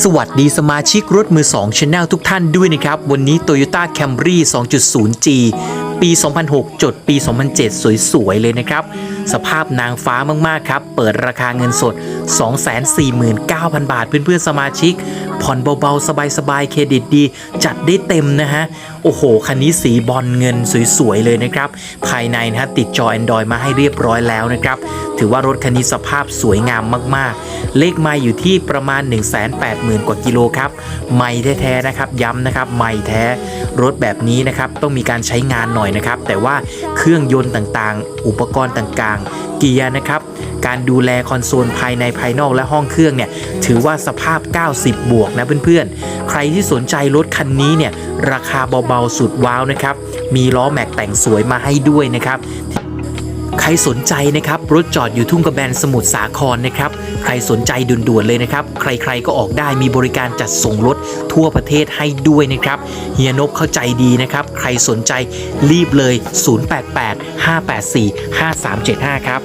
สวัสดีสมาชิกรถมือ2 Channel ทุกท่านด้วยนะครับ วันนี้ Toyota Camry 2.0G ปี 2006 จดปี 2007 สวย ๆ เลยนะครับ สภาพนางฟ้ามาก ๆ ครับ เปิดราคาเงินสด 249,000 บาท เพื่อน ๆ สมาชิก ผ่อนเบา ๆ สบาย ๆ เครดิตดี จัดได้เต็มนะฮะ โอ้โห คันนี้สีบอลเงินสวย ๆ เลยนะครับ ภายในนะฮะติดจอ Android มาให้เรียบร้อยแล้วนะครับ ถือว่ารถคันนี้สภาพสวยงามมากๆ เลขไม้อยู่ที่ประมาณ 180,000 กว่ากิโลครับ ไม่แท้ๆนะครับ ย้ำนะครับ ไม่แท้ รถแบบนี้นะครับต้องมีการใช้งานหน่อยนะครับ แต่ว่าเครื่องยนต์ต่างๆ อุปกรณ์ต่างๆ เกียร์นะครับ การดูแลคอนโซลภายในภายนอกและห้องเครื่องเนี่ย ถือว่าสภาพ 90 บวกนะเพื่อนๆ ใครที่สนใจรถคันนี้เนี่ยราคาเบาๆสุดว้าวนะครับ มีล้อแม็กแต่งสวยมาให้ด้วยนะครับ ใครสนใจนะครับรถจอดอยู่ทุ่งกระแบนสมุทรสาครนะครับ ใครสนใจด่วนๆเลยนะครับ ใครๆก็ออกได้มีบริการจัดส่งรถทั่วประเทศให้ด้วยนะครับเฮียนบเข้าใจดีนะครับ ใครสนใจรีบเลย 088 584 5375 ครับ